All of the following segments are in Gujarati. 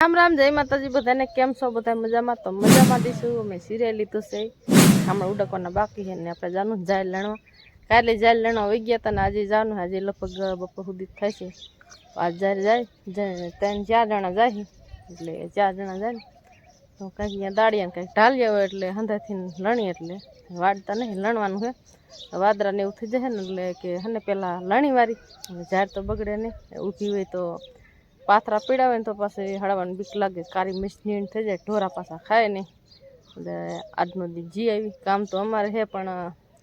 રામ રામ, જય માતાજી, બધાને કેમ છો? બધા મજામાં? તો મજામાં દઈશું. અમે સિરિયલ લીધું છે. હમણાં ઉડકવાના બાકી છે ને આપણે જાનું જાય લણવા. કાલે જાય લણવા વહી ગયા હતા ને આજે જાનું. આજે લગભગ બપોર સુધી થાય છે. આજ જ્યારે જાય. ત્યાં ચાર જણા જાય એટલે ચાર જણા જાય ને. તો કંઈક અહીંયા દાળિયા કંઈક ઢાલ્યા હોય એટલે હંધાથી લણી એટલે. વાડતા નહીં, લણવાનું છે. વાદરા ને એવું થઈ જાય ને એટલે કે હને પેલા લણી વારી ઝાડ તો બગડે નહીં. ઊભી હોય તો પાથરા પીડાવે ને તો પછી હળવાની બીક લાગે. કાળી મિર્ચ નીણ થઈ જાય, ઢોરા પાછા ખાય નહીં. એટલે આજનો દી જી આવી. કામ તો અમારે છે પણ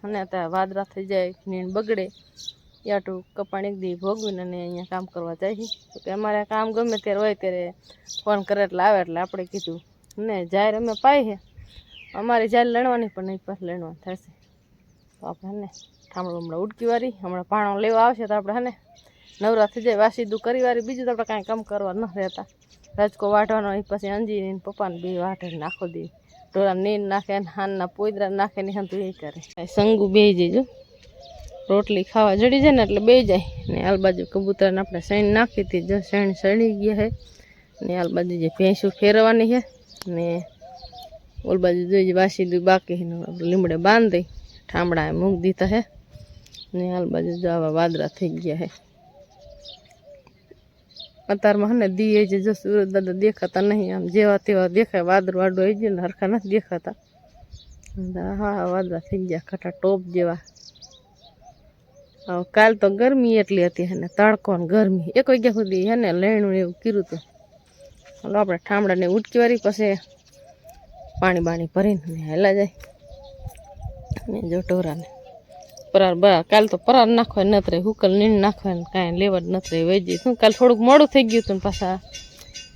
અને ત્યાં વાદરા થઈ જાય, નીણ બગડે. યાટું કપાણ એક દી ભોગવીને અને અહીંયા કામ કરવા જાય તો કે અમારે કામ ગમે ત્યારે હોય ત્યારે ફોન કરે એટલે આવે, એટલે આપણે કીધું ને જાહેર અમે પાઈ છે અમારે જાહેર લણવાની પણ નહીં પાસે લણવા થશે. તો આપણે હને ઠામડું હમણાં ઉડકી વારી, હમણાં પાણો લેવા આવશે તો આપણે હને નવરા થઈ જાય વાસીદું કરી વારી બીજું તો આપણે કાંઈ કામ કરવા ન રહેતા. રાજકો વાઢવાનો એ પછી અંજી ને પપ્પાને બે વાઢે નાખો દે. ઢોરા નીન નાખે ને હાનના પોદરા નાખે ને હંતું એ કરે. સંગુ બે જજો રોટલી ખાવા જડી જાય ને એટલે બે જાય. ને આલ બાજુ કબૂતરને આપણે શેણ નાખી હતી, જો સૈણ સડી ગયા છે ને આલ બાજુ જે ભેંસું ફેરવાની છે ને ઓલ બાજુ જોઈ દૂધ બાકી લીમડે બાંધી ઠામડા મૂકી દીધા છે ને આલ બાજુ જો આવા વાદરા થઈ ગયા છે અત્યારમાં હને દીએ છે જો સુરત દાદા દેખાતા નહીં આમ જેવા તેવા દેખાય, વાદળ વાડું આવી ગયું ને હરખા નથી દેખાતા. હા, વાદળા થઈ ગયા, ખટા ટોપ જેવા. કાલ તો ગરમી એટલી હતી હેને તડકો ને ગરમી. એક વાગ્યા સુધી હેને લહેણું એવું કર્યું હતું. હલો, આપણે ઠામડાને ઉટકી વારી પછી પાણી બાણી ભરીને હેલા જાય. ને જો ટોરાને પરાર બા, કાલ તો પરાર નાખવા નથી રહી હુકલ નીણ નાખવા કાંઈ લેવા જ નથી રહી વહી જઈ શું કાલ થોડુંક મોડું થઈ ગયું હતું પાછા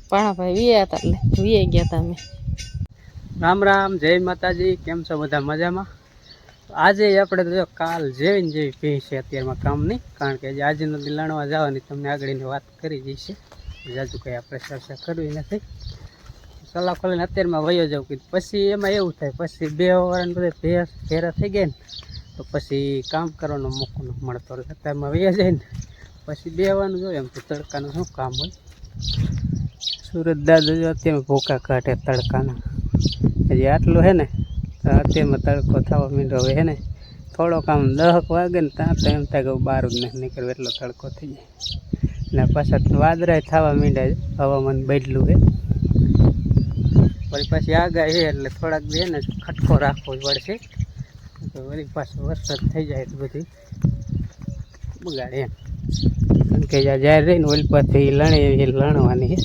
પાણાભાઈ વિયા હતા એટલે વિયા ગયા હતા અમે. રામ રામ, જય માતાજી, કેમ છો બધા મજામાં? આજે આપણે જો કાલ જેવી ને જેવી ભેંસ છે અત્યારમાં કામ નહીં કારણ કે આજનો આજે નદી લણવા જવાની તમને આગળની વાત કરી જઈશે જાજુ કંઈ આપણે ચર્ચા કરવી નથી. સલાહ ખોલીને અત્યારમાં વયો જાઉં કીધું. પછી એમાં એવું થાય, પછી બે વાળાને બધા ભેસ ભેરા થઈ ગયા ને તો પછી કામ કરવાનો મોકો મળતો એટલે અત્યારમાં વયા જાય ને, પછી બેવાનું જોઈએ એમ તો તડકાનું શું કામ હોય? સુરત દાદા અત્યારે ભૂકા કાઢે તડકાના. હજી આટલું હે ને, તો અત્યારમાં તડકો થવા માંડ્યો હવે હે ને, થોડોક આમ દહક વાગે ને ત્યાં તો એમ થાય કે બહાર જ નહીં નીકળવું એટલો તડકો થઈ જાય. ને પાછા વાદળાય થવા માંડ્યા હવામાન બદલું હે વળી પાછી આગાહી છે એટલે થોડાક દે ને ખટકો રાખવો પડશે. તો વળી પાછો વરસાદ થઈ જાય તો બધી બગાડે એમ. કારણ કે જ્યાં રહીને ઓલી પાછી લણે એ લણવાની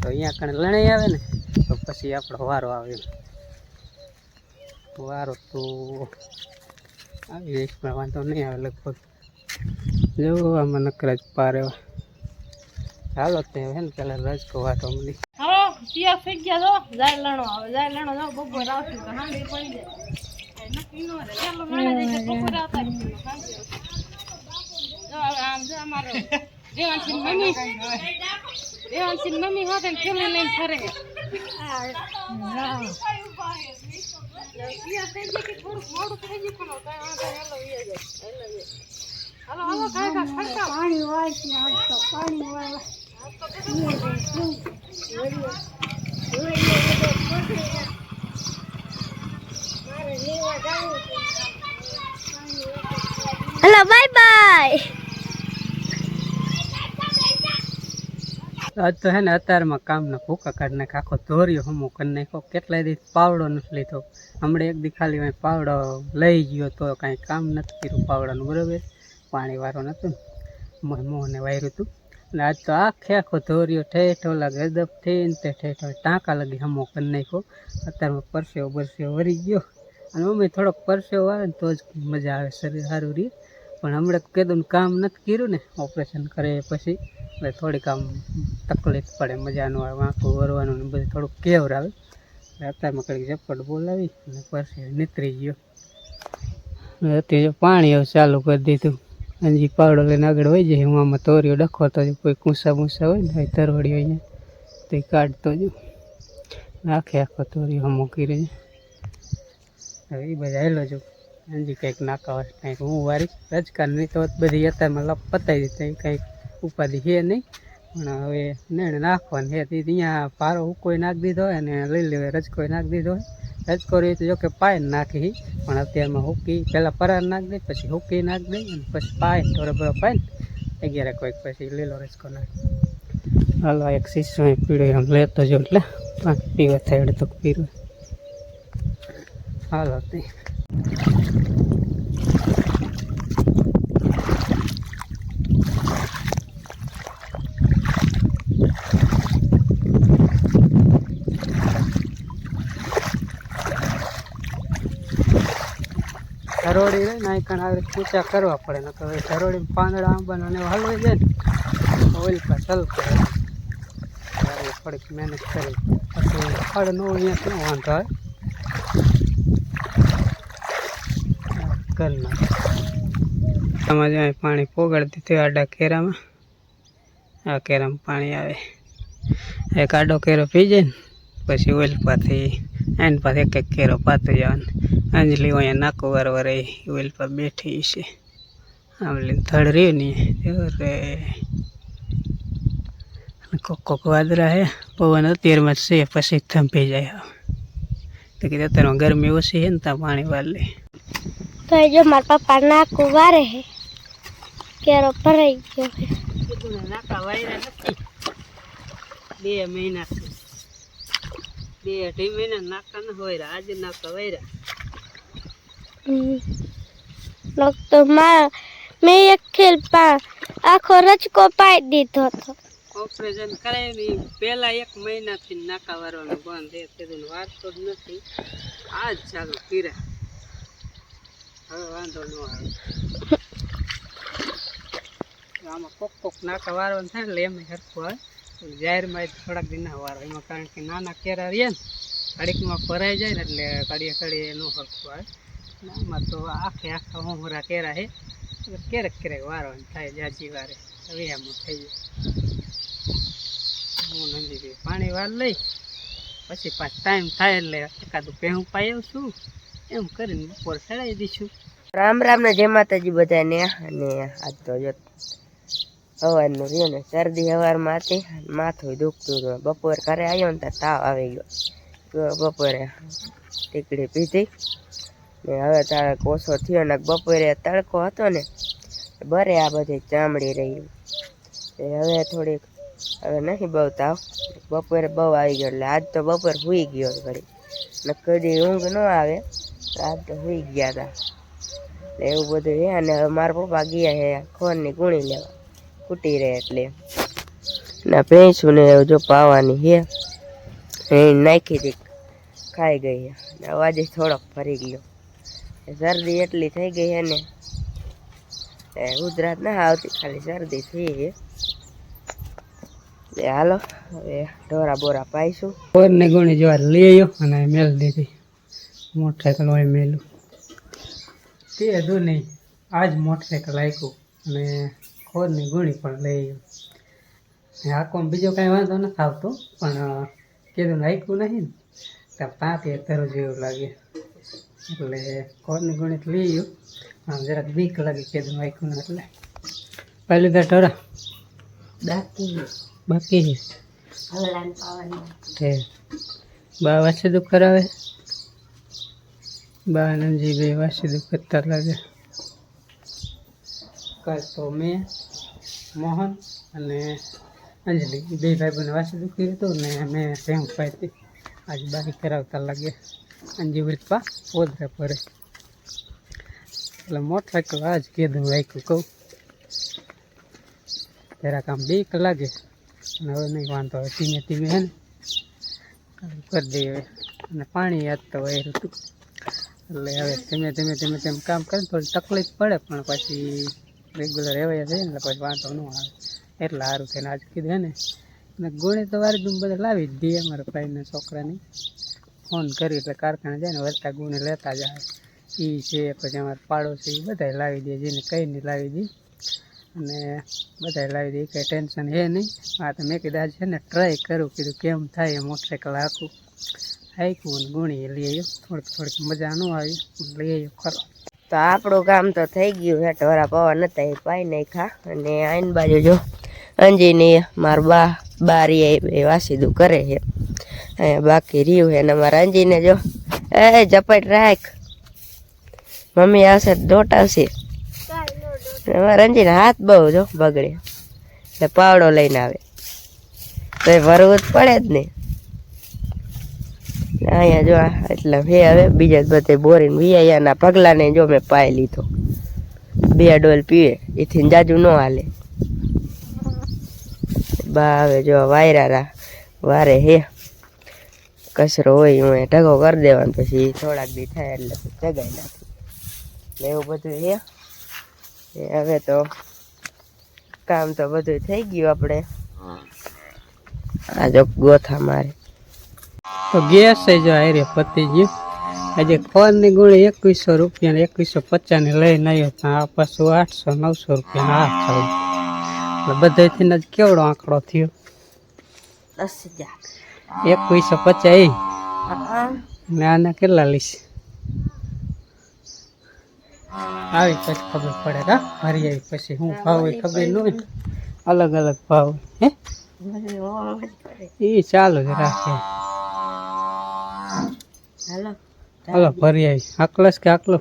તો અહીંયા કણે લણાઈ આવે ને, તો પછી આપણો વારો આવે વારો તો આવી પણ વાંધો નહીં આવે લગભગ. જો આમાં નકરાજ પાર. એવા હાલો તે હે ને પેલા રજકો વાટો મળી. હાલો તૈયાર થઈ ગયા જો જાય લણો, હવે જાય લણો, જો બપોર આવશું તો હાંડી પડી જાય. દેવાંશી મમ્મી દેવાંશી મમ્મી હોતે ને થેલી લઈને પણ કાંઈ વાંધો નહીં, હેલો બાય બાય આજ તો હે ને અત્યારમાં કામના ભૂકા કાઢ નાખે આખો ધોર્યો હમો કરી નાખ્યો કેટલાય દી પાવડો નથી લીધો. હમણાં એક દી ખાલી વાંહે પાવડો લઈ ગયો તો કાંઈ કામ નથી કર્યું પાવડાનું, બરાબર? પાણી વાળો નહોતું ને. મોહ મોહને વાયરું હતું અને આજ તો આખે આખો ધોર્યો ઠેઠ ઓલા ગદબ થઈને તે ઠેઠ ઓલા ટાંકા લગી હમો કરી નાખ્યો. અત્યારમાં પરસેવો બરસેવો વરી ગયો. અને મમ્મી થોડોક પરસેવો આવે ને તો જ મજા આવે શરીર સારું રહે. પણ હમણાં કીધું કામ નથી કર્યું ને, ઓપરેશન કરે પછી, એટલે થોડીક આમ તકલીફ પડે મજાનું આવે, વાંકું વરવાનું ને બધું થોડુંક કેવર આવે અત્યારમાં કડીક ઝપટ બોલાવી અને પછી નીતરી ગયો. અત્યારે પાણી હવે ચાલુ કરી દીધું. હજી પાવડો લઈને આગળ વહી જાય, હું આમાં તોરીઓ ડખોતો તો કોઈ કૂંસા મૂસા હોય ને તરવડી હોય ને તો એ કાઢતો જો આખે આખો તોરીઓ હમો કરી હવે એ બધા હેલો છું અંજી કંઈક નાકાવા કંઈક હું વારી. રજકારની તો બધી અત્યારમાં મતલબ પતાવી દીધી કંઈક ઉપાધિ છે નહીં. પણ હવે નેણ નાખવાની છે. ત્યાં પારો ઉકોઈ નાખી દીધો હોય અને લેવાય રજકોઈ નાખી દીધો હોય. રજકો રહી તો જો કે પાય નાખી પણ અત્યારમાં હુકી પહેલાં પરાર નાખી દે, પછી હુકી નાખી દે, અને પછી થોડો બધો પાય અગિયારે કોઈક પછી લીલો રજકો નાખી. હાલો, એક શીશો પીળો એમ લેતો જો એટલે. પાંચ પીવા થાય તો પીરું હાલો તે સરોડી રહે ને કણ આવે પૂજા કરવા પડે ને તો હવે ધરોડી પાંદડા આંબાના ને એવા હલવાઈ જાય ને ઓઇલ કા ચલ કરે. થોડીક મહેનત કરી. પછી ફળ નો અહીંયા શું વાંધો આવે? કરી નાખ આમાં જાય પાણી પોગાડી દીધું આડા કેરામાં. આ કેરામાં પાણી આવે. એક આડો કેરો પી જાય ને, પછી ઓઇલ પાથી એન પાસે એક એક કેરો પાતો જવાનું. અંજલી અહીંયા નાકો વારવાર ઓઇલ પર બેઠી છે. આમલી થડ રહ્યું ને રે. કોક કોક વાદરા હે. પવન અત્યારમાં જ છે, પછી થંભી જાય. તો કીધું અત્યારમાં ગરમી ઓછી છે ને, ત્યાં પાણી વાર લે તો એ જો મારા પપ્પા નાકું વારે હે કેરો ભરાઈ ગયો હે નાકા વાયરા નથી બે મહિના બે અઢી મહિના નાકા ન હોય આજે નાકા વાયરા. હમ. લોક તો મારા મેં એક ખેલ પા આખો રચકો પાઈ દીધો હતો. ઓપરેશન કરાય ને પહેલા એક મહિનાથી નાકા વારવાનું બંધ છે તેનું વારતો જ નથી. આ જ ચાલુ કર્યા. હવે વાંધો ન આવે આમાં કોક કોક નાકા વારવાનું થાય એટલે એમ સરખું આવે. જાહેરમાં થોડાક દિન વારો એમાં કારણ કે નાના કેરા રહે ને કડીકમાં ભરાઈ જાય ને એટલે કડીએ કડીએ ન સરખું આવે. આમાં તો આખે આખા હોમરા કેરા છે. ક્યારેક ક્યારેક વારવાનું થાય, જાજી વારે. હવે આમ થઈ જાય. હું નંદી પાણી વાર લઈ, પછી પાછ ટાઈમ થાય એટલે એકાદું પહેવું પાયું છું એમ કરીને બપોર ચડાવી દઈશું. રામ રામ ને જય માતાજી બધાને. અને આજ તો જો સવારનું રહ્યું ને, શરદી સવારમાં હતી માથું દુખતું હતું. બપોર ઘરે આવ્યો ને તાવ આવી ગયો. બપોરે ટીકડી પીધી. ને હવે તારે કોસો થયો ને, બપોરે તડકો હતો ને, બરે આ બધી ચામડી રહી. એ હવે થોડીક, હવે નહીં બહુ તાવ. બપોરે બહુ આવી ગયો, એટલે આજ તો બપોર ભૂઈ ગયો ઘડી. ને કદી ઊંઘ ન આવે. તો આજ તો. સુઈ ગયા હતા એવું બધું છે અને મારા પપ્પા ગયા છે ખોરની ગુણી લેવા. કૂટી રહે એટલે. ને ભેંસું ને જો પાવાની છે એ નાખી હતી, ખાઈ ગઈ ને અવાજે થોડોક ફરી ગયો. શરદી એટલી થઈ ગઈ ને એ ગુજરાત ના આવતી, ખાલી શરદી થઈ એટલે હાલો, હવે ઢોરા બોરા પાઈશું. ખોરને ગુણી જોવા લઈ આવ્યો અને મેળ દીધી. મોટરસાઇકલ હોય મેલું. તે હતું નહીં આજ મોટરસાઇકલ આપ્યું અને ખોરની ગુણી પણ લઈ ગયું આખો બીજો કાંઈ વાંધો નથી આવતો પણ કીધું નાખ્યું નહીં ને ત્યાં પાંચે તરો જેવું લાગે. એટલે ખોરની ગુણી તો લઈ ગયું આમ જરાક બીક લાગે કીધું નાખ્યું ને એટલે. પહેલી તો ઢોરા. બાકી બાકી છે? હલાન પાવાની. બા વાસી દુઃખ કરાવે? બા નંજી બે વાસી દુઃખ લાગે કાલ તો મેં મોહન અને અંજલિ બે ભાઈ બહેન વાસી દુઃખી હતું ને મેં સેમ પાઈથી આજ બારી કરાવતા લાગે અંજી વૃત્પા ઓદરે પરે એટલે મોટરસાઇકલ આજ કીધું રાખ્યું કહું જરાક આમ બીક લાગે અને હવે નહીં વાંધો હવે ધીમે ધીમે હે ને કરી દઈએ અને પાણી યાદ તો વહી હતું એટલે હવે ધીમે ધીમે ધીમે ધીમે કામ કરે થોડી તકલીફ પડે, પણ પછી રેગ્યુલર રહેવાય જાય એટલે પછી વાંધો ન આવે. એટલે સારું થઈને આજ કીધું ને અને ગુણી તો વારે બધા લાવી જ દઈએ અમારા ભાઈને છોકરાને. ફોન કરી એટલે કારખાને જાય ને વરતા ગુણે લેતા જાય. એ છે, પછી અમારા પાડોશી બધા લાવી દે, જેને કહીને લાવી દે. અને બધા લાવી દે, કંઈ ટેન્શન હે નહીં. હા તો મેં કીધું આજે છે ને ટ્રાય કરું. કીધું, કેમ થાય, એ મોટરસાઇકલ હાંકું. અને ગુણી લઈ આવ્યો થોડીક થોડીક મજા ન આવી, લઈ આવ્યો ખરો. તો આપણું કામ તો થઈ ગયું હેઠ વરા પવા નતા એ પાઈ નાખ્યા. અને આઈન બાજુ જો અંજીની મારું બા, બારી એ વાસીદું કરે છે. એ બાકી રહ્યું છે અને મારા અંજીને જો, એ ઝપટ રાખ. મમ્મી આવશે દોટાવશે રંજીને હાથ બહુ જો બગડે એટલે પાવડો લઈને આવે. તો એ ભરવું જ પડે જ ને ને. અહીંયા જો એટલે હે હવે બીજા બધે બોરીને વિયાયાના પગલાને જો મેં પાય લીધો. બે ડોલ પીવે એથી જાજુ ન હાલે. બા હવે જો વાયરા વારે હે. કચરો હોય હું ઢગો કરી દેવાનો પછી થોડાક બી થાય એટલે જગાઈ નાખી. એટલે એવું બધું હે. એ હવે તો કામ તો બધું થઈ ગયું આપણે. આ જો ગોથા મારે. તો ગેસ એ જો આરે પતી ગયું આજે ખોરની ગુણી એકવીસો રૂપિયા ને એકવીસો પચાસની લઈને આવ્યો તો. આ પાછું આઠસો નવસો રૂપિયા આ થયો એટલે બધાથી જ કેવડો આંકડો થયો? દસ હજાર. એકવીસો પચાસ ને આને કેટલા લઈશ આવી પછી ખબર પડે કા? ફરી આવી પછી શું ભાવ હોય ખબર ન હોય? અલગ અલગ ભાવ. હે? એ ચાલુ જ રાખે. હાલો. હાલો ફરી આવી આકલસ કે આકલો?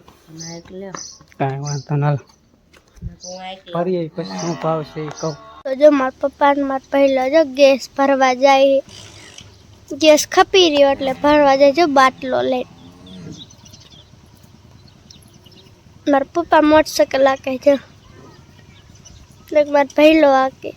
કાંઈ વાંધો ના હાલો. ફરી આવી પછી શું ભાવ છે એ કહું. તો જો મારા પપ્પા ને મારા પહેલા જો ગેસ ભરવા જાય. ગેસ ખપી રહ્યો એટલે ભરવા જાય જો બાટલો લઈ મારા પપ્પા મોટરસાઇકલ આકે છે. એટલે મારા પહેલો હાકે.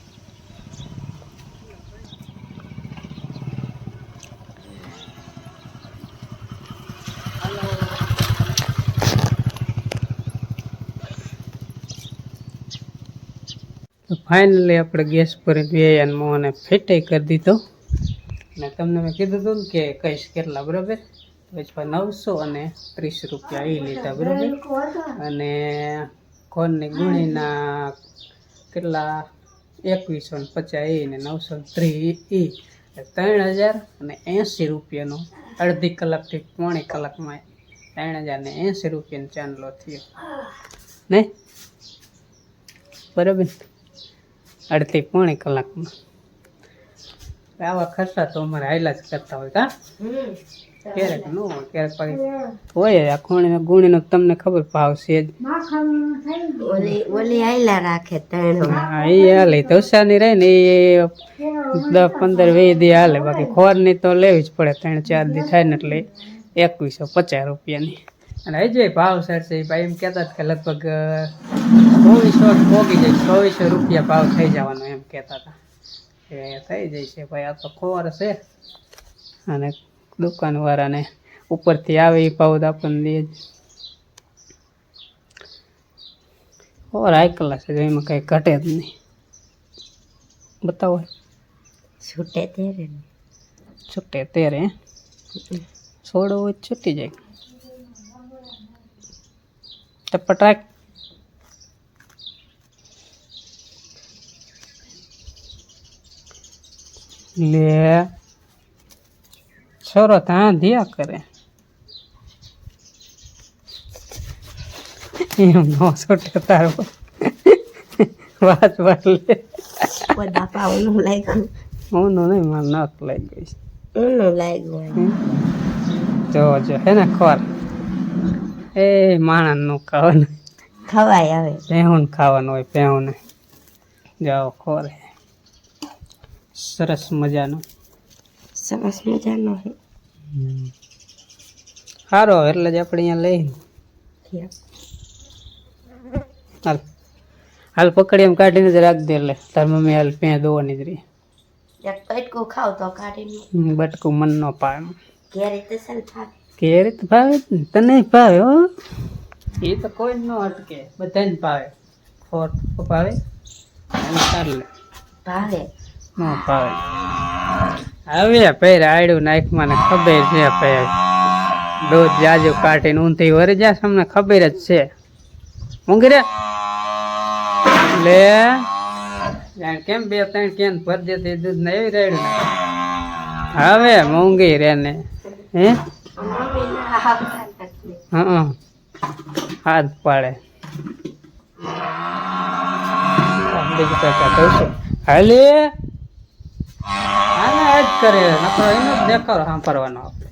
ફાઇનલી આપણે ગેસ પર અને મોને ફેટાઈ કરી દીધો. અને તમને મેં કીધું હતું ને કે કહીશ કેટલા બરાબર? પછી નવસો અને ત્રીસ રૂપિયા એ લીધા બરાબર? અને કોનની ગુણીના કેટલા? એકવીસો ને પચાસ એ ને નવસો ને ત્રીસ એ ત્રણ હજાર અને એંસી રૂપિયાનો અડધી કલાકથી પોણી કલાકમાં ત્રણ હજાર ને એંસી રૂપિયાનો ચાંદલો થયો. નહીં બરાબર? અડધી પોણી કલાકમાં. આવા ખર્ચા તો અમારે આયલા જ કરતા હોય કા? ક્યારેક ન હોય ક્યારેક પછી હોય આ ખૂણીનો ગુણીનો તમને ખબર ભાવ છે જ. ઓલી ઓલી આયલા રાખે ત્રણ હા એ હાલે ધોસાની રહે ને એ દસ પંદર વીસ દી હાલે બાકી ખોરની તો લેવી જ પડે ત્રણ ચાર દી થાય ને એટલે એકવીસો પચાસ રૂપિયાની. અને અજય ભાવ સર છે ભાઈ એમ કહેતા હતા કે લગભગ ચોવીસો પોગી જાય. ચોવીસો રૂપિયા ભાવ થઈ જવાનો એમ કહેતા હતા. કે થઈ જાય છે ભાઈ આ તો ખોર છે. અને દુકાનવાળાને ઉપરથી આવે એ ભાવ તો આપણને દે જ. ઓર આયકલા છે એમાં કંઈ ઘટે જ નહીં. બતાવો. છૂટે તેરે છૂટે તેરે? છોડો છૂટી જાય. ટપટ રાખ લે. છોરો ત્યાં ધ્યા કરે. એમ નો છોટે તારો. વાત વાત લે. બધા પાવનું લાગ્યું હું નો નહીં માર નાક લઈ ગઈશ ઊનું લાગ્યું જો જો હે ને ખોર એ માણસનું ખાવાનું. ખવાય આવે ભેહું ખાવાનું હોય ભેહુંને. જાઓ ખોરે. સરસ મજાનો. સરસ મજાનો સારો એટલે જ આપણે અહીંયા લઈ હાલ. હાલ પકડી એમ કાઢીને જ રાખ દે એટલે. તાર મમ્મી હાલ પે દોવાની જ રહી. બટકું મન ન પાવે ઘેરે તો ભાવે જ. તને ભાવે હો? એ તો કોઈ નો અટકે. બધાને ભાવે. ખોટ ભાવે. ચાલે ભાવે. ન ભાવે. હવે પેર આડ્યું નાખમાં ને ખબર છે પેર. દૂધ જાજુ કાઢીને ઊંધી વરી જાય તમને ખબર જ છે. ઊંઘી રે લે. જાણે કેમ બે ત્રણ કેન ભરજે દેતી દૂધ ને એવી રેડ્યું ને હવે મૂંગી રે ને. હે? હા હાથ પાડે. હાલે. આને આજ કરે. નકર એનો જ દેખાડો સાંભળવાનો આપણે.